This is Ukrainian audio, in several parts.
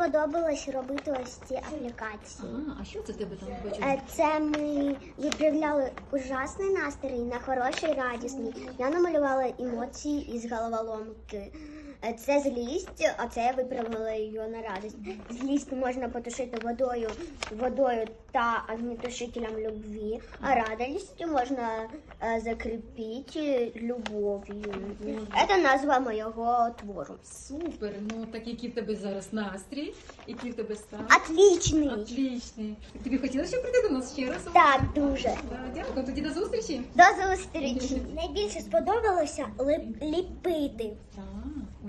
сподобалось робити ось ці аплікації. А, а що це в тебе там бачу? Е, Це ми відправляли ужасний настрій на хороший радісний. Я намалювала емоції із головоломки. Це злість, а це я виправила її на радість. Злість можна потушити водою, водою та огнетушителем любві, а радість можна е, закріпити любов'ю. Це назва моєго твору. Супер. Ну так який в тебе зараз настрій, який в тебе стан? Отличний! Отлічний. Тобі хотілося ще прийти до нас ще раз? Так, дуже. Дякую. Тоді до зустрічі. До зустрічі. Найбільше сподобалося ліпити. Так,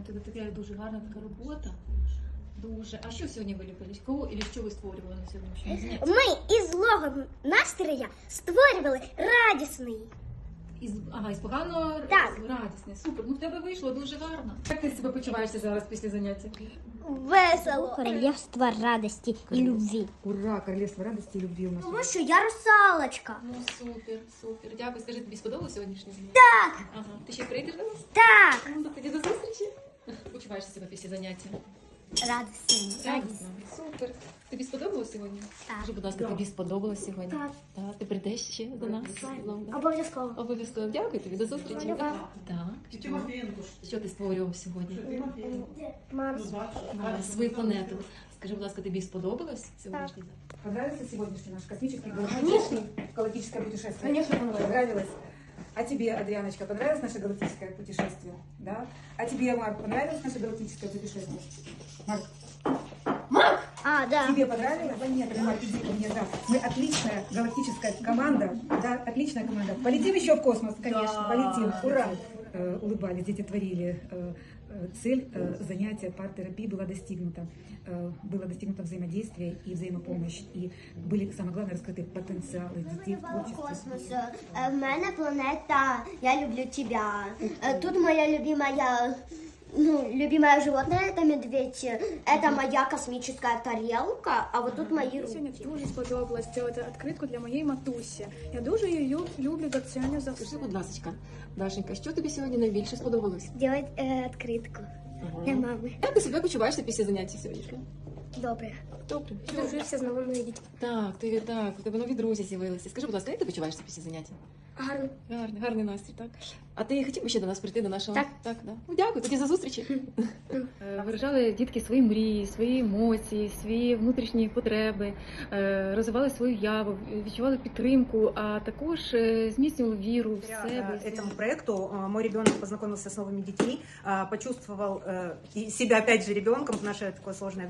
це така дуже гарна така робота. Дуже. А що сьогодні ви ліпили? Кого і що ви створювали на сьогоднішньому занятті? Ми із злого настрія створювали радісний. Із, ага, із поганого Так. радісне. Супер. Ну в тебе вийшло дуже гарно. Як ти себе почуваєшся зараз після заняття? Весело. Королівство радості і любві. Ура, королевство радости и любви у нас. Тому що я русалочка. Ну супер, супер. Дякую. Скажи, тобі сподобалося сьогоднішнє заняття? Так, Ага. Ти ще прийдеш до нас? так. Ну, тоді до зустрічі. Почуваєшся себе після заняття? Радісний. Радісно. Супер. Тобі сподобалось сьогодні? Так. Скажи, будь ласка, тобі сподобалось сьогодні? Так. Так. Ти прийдеш ще до нас? Обов'язково. Обов'язково. Дякую тобі. До зустрічі. Дякую. Так. Що, що ти створював сьогодні? Марс. А, Свою планету. Скажи, будь ласка, тобі сподобалось сьогоднішній день? Понравился сегодняшний наш космический галактический галактическое путешествие? Конечно, понравилось. А тебе, Адрианочка, понравилось наше галактическое путешествие? Да? А тебе, Марк, понравилось наше галактическое путешествие? Марк, А, да. тебе понравилось? Да нет, Марк, иди ко мне, да. Мы отличная галактическая команда, да, отличная команда. Полетим еще в космос, конечно, полетим. Ура! Э, улыбались, дети творили. Э, э, цель э, занятия пар-терапии была достигнута. Э, было достигнуто взаимодействие и взаимопомощь. И были, самое главное, раскрыты потенциалы детей в творчестве. Космос. Е, В мене планета Я люблю тебя. Е, Тут моя любимая ну, любимое животное это медведь. Это моя космическая тарелка, а вот тут мои руки. Сьогодні дуже сподобалось зробити відкритку для моєї матусі. Я дуже її люблю, доціню за все. Скажи, будь ласка, Дашенька, що тобі сьогодні найбільше сподобалось? Делать е, відкритку для мами. Як ти себе почуваєшся після заняття сьогоднішнього? Добре. Добре. Дружився з новими дітьми. Так, ти так, у тебе нові друзі з'явилися. Скажи, будь ласка, як ти почуваєшся після заняття? Гарно. Гарний, гарний настрій, так. А ти хотів би ще до нас прийти до нашого? Так. Так, да. Ну, дякую, тоді за зустрічі. Е, Виражали дітки свої мрії, свої емоції, свої внутрішні потреби, е, розвивали свою яву, відчували підтримку, а також е, зміцнювали віру в себе. Благодаря этому проекту э, мой ребенок познакомился с новыми детьми, э, почувствовал э, и себя опять же ребенком в наше такое сложное